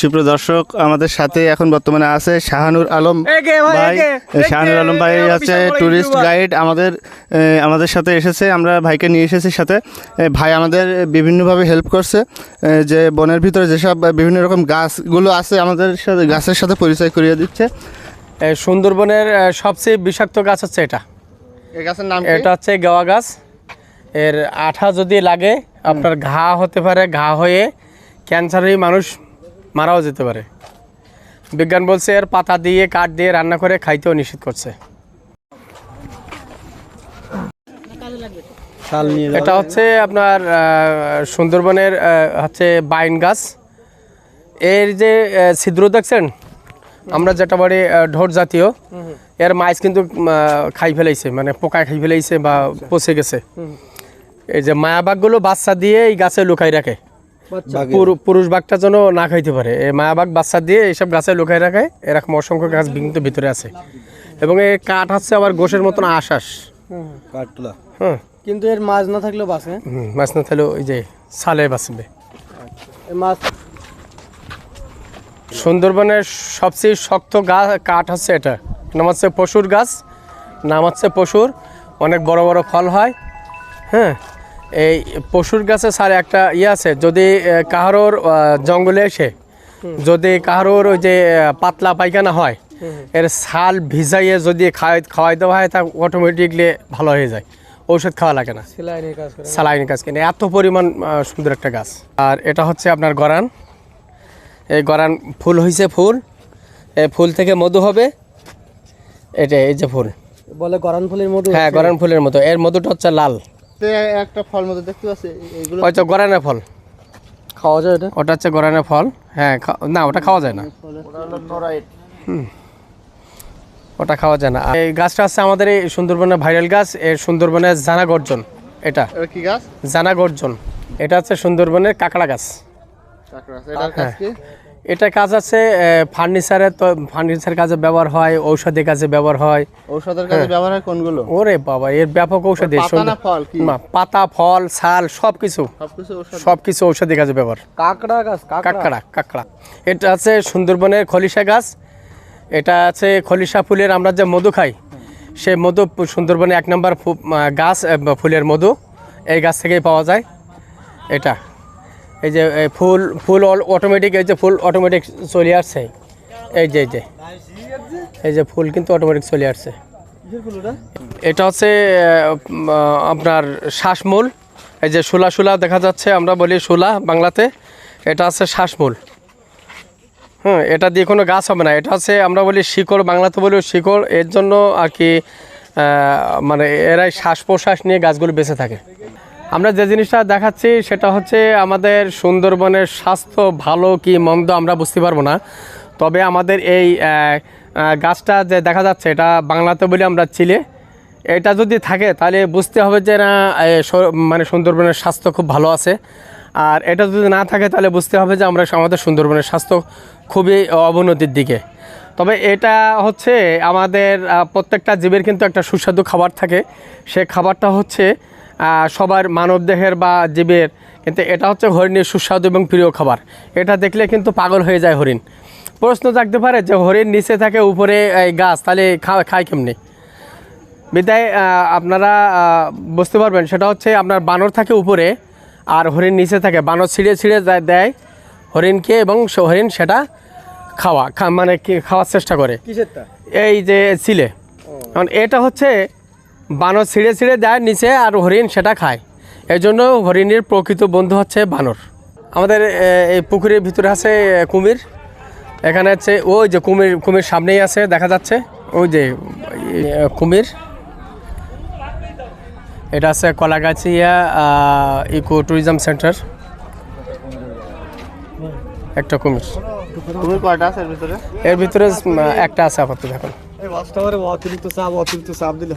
সুপ্রিয় দর্শক আমাদের সাথে এখন বর্তমানে আছে শাহানুর আলম ভাই, শাহানুর আলম ভাই আছে ট্যুরিস্ট গাইড আমাদের আমাদের সাথে এসেছে আমরা ভাইকে নিয়ে এসেছি সাথে। ভাই আমাদের বিভিন্নভাবে হেল্প করছে যে বনের ভিতরে যেসব বিভিন্ন রকম গাছগুলো আছে আমাদের সাথে গাছের সাথে পরিচয় করিয়ে দিচ্ছে। সুন্দরবনের সবচেয়ে বিষাক্ত গাছ হচ্ছে এটা। এই গাছের নাম এটা হচ্ছে গাওয়া গাছ। এর আঠা যদি লাগে আপনার ঘা হতে পারে ঘা হয়ে ক্যান্সারে মানুষ মারাও যেতে পারে। বিজ্ঞান বলছে এর পাতা দিয়ে কাঠ দিয়ে রান্না করে খাইতেও নিষেধ করছে। এটা হচ্ছে আপনার সুন্দরবনের হচ্ছে বাইন গাছ। এর যে ছিদ্র দেখছেন? আমরা যেটা বলি ঢোর জাতীয়। এর মাছ কিন্তু খাই ফেলাইছে মানে পোকা খাই ফেলাইছে বা পচে গেছে। এই যে মায়াবাগগুলো বাচ্চা দিয়ে এই গাছে লুকাই রাখে। পুরুষ বাঘটা যেন না খাইতে পারে। এই মায়াবাগ বাচ্চা দিয়ে এইসব গাছে লুকাই রাখে এরকম অসংখ্য গাছ কিন্তু ভিতরে আছে। এবং এই কাঠ হচ্ছে আবার গোশের মতন আশ্বাস হ্যাঁ কিন্তু এর মাছ না থাকলেও বাঁচে। মাছ না থাকলেও ওই যে সালে বাঁচবে। এই মাছ সুন্দরবনের সবচেয়ে শক্ত গাছ কাঠ হচ্ছে এটা। নাম হচ্ছে পশুর গাছ নাম হচ্ছে পশুর। অনেক বড় বড় ফল হয়। হ্যাঁ এই পশুর গাছে স্যার একটা ইয়ে আছে যদি কাহারোর জঙ্গলে এসে যদি কাহারোর ওই যে পাতলা পায়খানা হয় এর ছাল ভিজাইয়ে যদি খাওয়াই খাওয়াই দেওয়া হয় তা অটোমেটিকলি ভালো হয়ে যায়। ঔষধ খাওয়া লাগে না। সেলাইনের কাজ গাছ কিনে এত পরিমাণ সুন্দর একটা গাছ। আর এটা হচ্ছে আপনার গরান। এই গরান ফুল হয়েছে ফুল। এই ফুল থেকে মধু হবে। এটা এই যে ফুল। বলে গরান ফুলের মধু হ্যাঁ গরান ফুলের মতো এর মধুটা হচ্ছে লাল। একটা ফল মতো দেখতে পাচ্ছি এগুলো হয়তো গরানের ফল। খাওয়া যায় এটা? ওটা হচ্ছে ফল। হ্যাঁ না ওটা খাওয়া যায় না। হুম। ওটা খাওয়া যায় না। এই গাছটা আছে আমাদের এই সুন্দরবনের ভাইরাল গাছ এর সুন্দরবনের জানা গর্জন। এটা। এটা কি গাছ? জানা গর্জন। এটা হচ্ছে সুন্দরবনের কাঁকড়া গাছ। এটার কাজ কি? এটা কাজ আছে ফার্নিচারের তো ফার্নিচার কাজে ব্যবহার হয় ঔষধের কাজে ব্যবহার হয়। ঔষধের কাজে ব্যবহার হয় কোনগুলো? ওরে বাবা এর ব্যাপক ঔষধি পাতা ফল না, পাতা ফল ছাল সব কিছু সবকিছু ঔষধ। সব কিছু ঔষধি কাজে ব্যবহার। কাঁকড়া গাছ কাঁকড়া? কাঁকড়া এটা আছে সুন্দরবনের খলিশা গাছ। এটা আছে খলিশা ফুলের আমরা যে মধু খাই সেই মধু সুন্দরবনে এক নম্বর গাছ ফুলের মধু। এই গাছ থেকেই পাওয়া যায়। এটা। এই যে ফুল ফুল অটোমেটিক এই যে ফুল অটোমেটিক চলে আসছে। এই যে এই যে। এই যে ফুল কিন্তু অটোমেটিক চলে আসছে। এটা হচ্ছে আপনার শ্বাসমূল। এই যে শুলা শুলা দেখা যাচ্ছে, আমরা বলি শুলা বাংলাতে। এটা আছে শ্বাসমূল। হ্যাঁ এটা দিয়ে কোনো গাছ হবে না। এটা হচ্ছে, আমরা বলি শিকড়, বাংলাতে বলি শিকড়। এর জন্য আর কি মানে এরাই শ্বাস প্রশ্বাস নিয়ে গাছগুলো বেঁচে থাকে। আমরা যে জিনিসটা দেখাচ্ছি সেটা হচ্ছে আমাদের সুন্দরবনের স্বাস্থ্য ভালো কি মন্দ আমরা বুঝতে পারব না। তবে আমাদের এই গাছটা যে দেখা যাচ্ছে এটা বাংলাতে বলি আমরা চিলে। এটা যদি থাকে তাহলে বুঝতে হবে যে না মানে সুন্দরবনের স্বাস্থ্য খুব ভালো আছে। আর এটা যদি না থাকে তাহলে বুঝতে হবে যে আমরা আমাদের সুন্দরবনের স্বাস্থ্য খুবই অবনতির দিকে। তবে এটা হচ্ছে আমাদের প্রত্যেকটা জীবের কিন্তু একটা সুস্বাদু খাবার থাকে। সে খাবারটা হচ্ছে সবার মানবদেহের বা জীবের কিন্তু এটা হচ্ছে হরিণের সুস্বাদু এবং প্রিয় খাবার। এটা দেখলে কিন্তু পাগল হয়ে যায় হরিণ। প্রশ্ন থাকতে পারে যে হরিণ নিচে থাকে উপরে এই গাছ তাহলে খা- খায় কেমনি? বিদায় আপনারা বুঝতে পারবেন সেটা হচ্ছে আপনার বানর থাকে উপরে আর হরিণ নিচে থাকে। বানর ছিঁড়ে ছিঁড়ে যায়- দেয় হরিণকে এবং হরিণ সেটা খাওয়া মানে খাওয়ার চেষ্টা করে। এই যে ছিলে। কারণ এটা হচ্ছে বানর ছিঁড়ে ছিঁড়ে দেয় নিচে আর হরিণ সেটা খায়। এই জন্য হরিণের প্রকৃত বন্ধু হচ্ছে বানর। আমাদের এই পুকুরের ভিতরে আছে কুমির। এখানে হচ্ছে ওই যে কুমির কুমির সামনেই আছে দেখা যাচ্ছে। ওই যে কুমির। এটা আছে কলাগাছিয়া ইকো ট্যুরিজম সেন্টার। একটা কুমির। তুমি কয়টা আছে এর ভিতরে? এর ভিতরে একটা আছে আপাতত এখন। অতিরিক্ত চাপ অতিরিক্ত চাপ দিলে